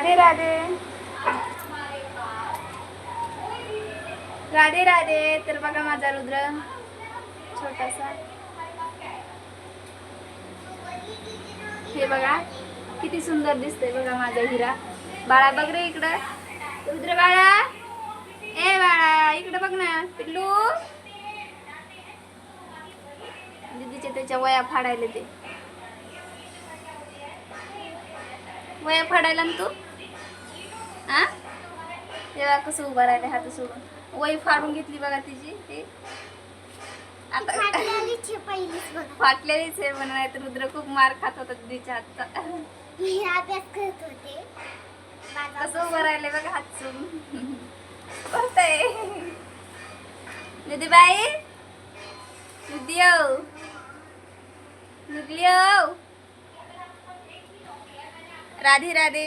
राधे राधे. राधे राधे. तर बघा माझा रुद्र. छोटासा. हे बघा किती सुंदर दिसतंय बघा माझा हिरा. बाळा बघ रे इकडं. रुद्र बाळा. ए बाळा इकडं बघ ना पिल्लू. दीदीच्या त्याच्या वया फाडायला ते. वया फाडायला ना तू? हा? तेव्हा कसं उभं राहिले हात सोडून वय फाडून घेतली बघा तिची ते. आता फाटलेलीच आहे आहे म्हणून नाही तर रुद्र खूप मार खात होता दीदीच्या हातचा. मी अभ्यास करत होते. कसं उभं राहिले बघा हात सोडून करतय. दीदी बाई दीदी निघली राधे राधे.